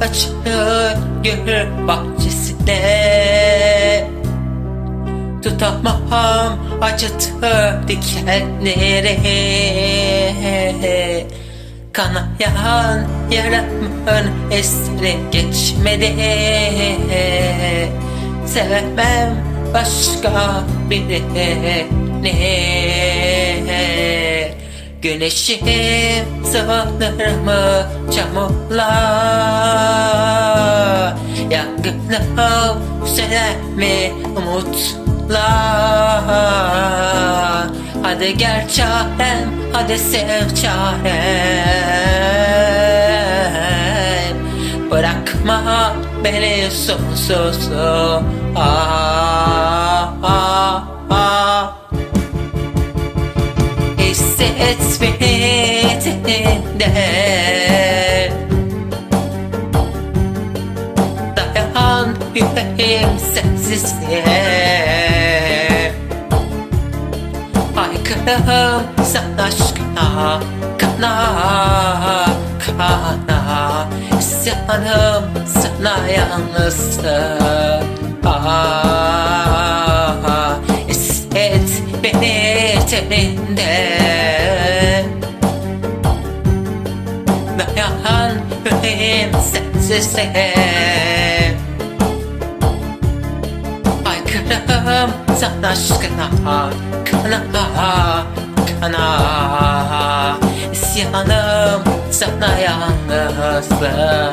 açılır gül bahçesinde. Tutamam acıtır dikenleri. Kanayan yaramın esri geçmedi. Sevmem başka birini Güneşim sıvanır mı çamurla Yangınım söner mi umutla Hadi gel çarem hadi sev çarem. Bırakma beni sonsuzluğa Beni teninde Dayan yüreğim sensizliğe. Haykırım sana aşkına Kana kana. İsyanım sana yalnızlık ah, Hisset beni teninde Dayan yüreğim sensizliğe Haykırım sana aşkına Kana kana İsyanım sana yalnızlığa